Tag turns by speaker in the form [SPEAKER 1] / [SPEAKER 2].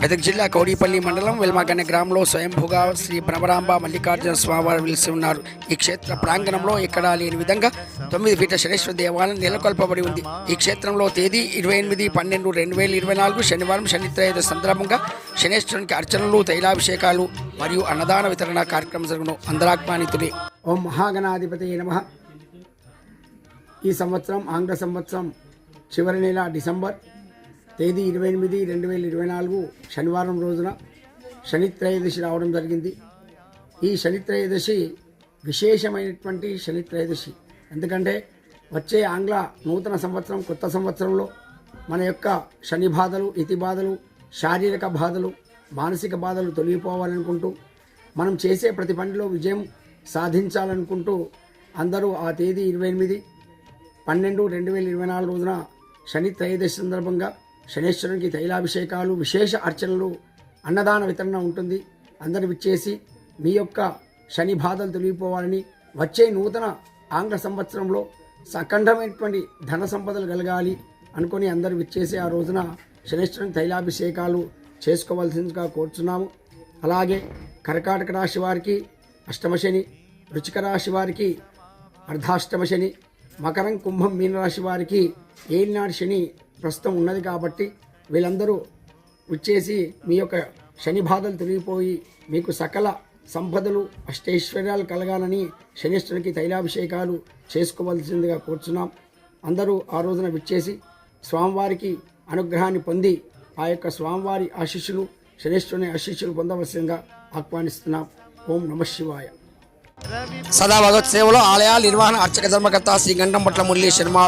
[SPEAKER 1] మెదక్ జిల్లా కౌడిపల్లి మండలం వెల్మాగన్న గ్రామంలో స్వయంభూగా శ్రీ భ్రమరాంబ మల్లికార్జున స్వామివారు వెలిసి ఉన్నారు. ఈ క్షేత్ర ప్రాంగణంలో ఎక్కడా లేని విధంగా తొమ్మిది ఫీట శనేశ్వర దేవాలయం నెలకొల్పబడి ఉంది. ఈ క్షేత్రంలో తేదీ ఇరవై ఎనిమిది పన్నెండు రెండు వేల ఇరవై నాలుగు శనివారం శనిత్రయోదశి సందర్భంగా శనేశ్వరునికి అర్చనలు తైలాభిషేకాలు మరియు అన్నదాన వితరణ కార్యక్రమం జరుగును. అందరాత్మానితులే ఓం మహాగణాధిపతి నమ. ఈ సంవత్సరం ఆంగ్ల సంవత్సరం చివరి నెల డిసెంబర్ తేదీ ఇరవై ఎనిమిది రెండు వేల ఇరవై నాలుగు శనివారం రోజున శనిత్రయోదశి రావడం జరిగింది. ఈ శనిత్రయోదశి విశేషమైనటువంటి శనిత్రయోదశి. ఎందుకంటే వచ్చే ఆంగ్ల నూతన సంవత్సరం కొత్త సంవత్సరంలో మన యొక్క శని బాధలు ఇతి బాధలు శారీరక బాధలు మానసిక బాధలు తొలగిపోవాలనుకుంటూ మనం చేసే ప్రతి పనిలో విజయం సాధించాలనుకుంటూ అందరూ ఆ తేదీ ఇరవై ఎనిమిది పన్నెండు రెండు వేల ఇరవై నాలుగు రోజున శని త్రయోదశి సందర్భంగా శనేశ్వరునికి తైలాభిషేకాలు విశేష అర్చనలు అన్నదాన వితరణ ఉంటుంది. అందరు విచ్చేసి మీ యొక్క శని బాధలు తొలగిపోవాలని వచ్చే నూతన ఆంగ్ల సంవత్సరంలో సఖండమైనటువంటి ధన సంపదలు కలగాలి అనుకొని అందరూ విచ్చేసి ఆ రోజున శనేశ్వరుని తైలాభిషేకాలు చేసుకోవాల్సిందిగా కోరుచున్నాము. అలాగే కర్కాటక రాశి వారికి అష్టమ శని రాశి వారికి అర్ధాష్టమ శని మకరం కుంభం మీనరాశి వారికి ఏలినాడు శని ప్రస్తుతం ఉన్నది కాబట్టి వీళ్ళందరూ వచ్చేసి మీ యొక్క శని బాధలు తొలగిపోయి మీకు సకల సంపదలు అష్టైశ్వర్యాలు కలగాలని శనిష్ఠునికి తైలాభిషేకాలు చేసుకోవాల్సిందిగా కోరుచున్నాం. అందరూ ఆ రోజున విచ్చేసి స్వామివారికి అనుగ్రహాన్ని పొంది ఆ యొక్క స్వామివారి ఆశీస్సులు శనిష్ఠుని ఆశీస్సులు పొందవలసిందిగా ఆహ్వానిస్తున్నాం. ఓం నమ శివాయ. సదా భగవత్ సేవలో ఆలయాల నిర్వహణ అర్చక ధర్మకర్త శ్రీ గంటంపట్ల మురళీ శర్మ